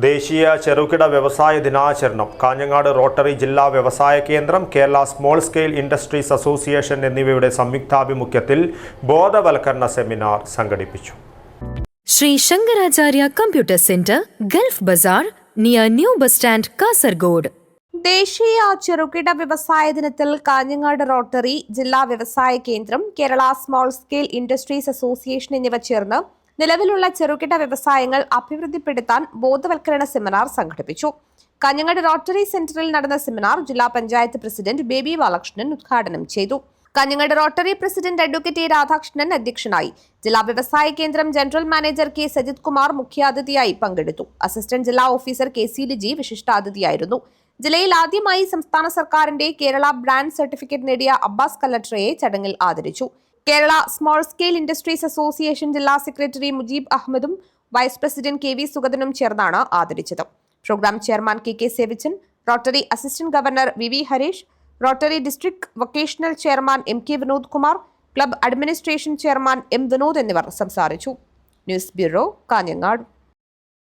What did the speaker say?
ദേശീയ ചെറുകിട വ്യവസായ ദിനാചരണം കാഞ്ഞങ്ങാട് റോട്ടറി ജില്ലാ വ്യവസായ കേന്ദ്രം Kerala small scale industries association എന്നിവയുടെ സംയുക്താഭിമുഖ്യത്തിൽ ബോധവൽക്കരണ സെമിനാർ സംഘടിപ്പിച്ചു. Sri Shankaracharya computer centre Gulf Bazar near new bus stand Kasaragod. ദേശീയ ചെറുകിട വ്യവസായ ദിനത്തിൽ കാഞ്ഞങ്ങാട് റോട്ടറി ജില്ലാ വ്യവസായ കേന്ദ്രം Kerala small scale industries association എന്നിവ ചേർന്ന് നിലവിലുള്ള ചെറുകിട വ്യവസായങ്ങൾ അഭിവൃദ്ധിപ്പെടുത്താൻ ബോധവൽക്കരണ സെമിനാർ സംഘടിപ്പിച്ചു. കാഞ്ഞങ്ങാട് റോട്ടറി സെന്ററിൽ നടന്ന സെമിനാർ ജില്ലാ പഞ്ചായത്ത് പ്രസിഡന്റ് ബേബി ബാലകൃഷ്ണൻ ഉദ്ഘാടനം ചെയ്തു. Kanhangad rotary president advocate A Radhakrishnan അധ്യക്ഷനായി. ജില്ലാ വ്യവസായ കേന്ദ്രം general manager K Sajith Kumar മുഖ്യാതിഥിയായി പങ്കെടുത്തു. അസിസ്റ്റന്റ് ജില്ലാ ഓഫീസർ കെ സി ലിജി വിശിഷ്ടാതിഥിയായിരുന്നു. ജില്ലയിൽ ആദ്യമായി സംസ്ഥാന സർക്കാരിന്റെ കേരള ബ്രാൻഡ് സർട്ടിഫിക്കറ്റ് നേടിയ അബ്ബാസ് കല്ലട്രയെ ചടങ്ങിൽ ആദരിച്ചു. Kerala small scale industries association ജില്ലാ സെക്രട്ടറി മുജീബ് അഹമ്മദും വൈസ് പ്രസിഡന്റ് കെ വി സുഗതനും ചേർന്നാണ് ആദരിച്ചത്. Programme chairman K K Sevichan rotary assistant governor V V Harish rotary district vocational chairman M K Vinod Kumar club administration chairman M Vinod എന്നിവർ സംസാരിച്ചു. News bureau Kanhangad.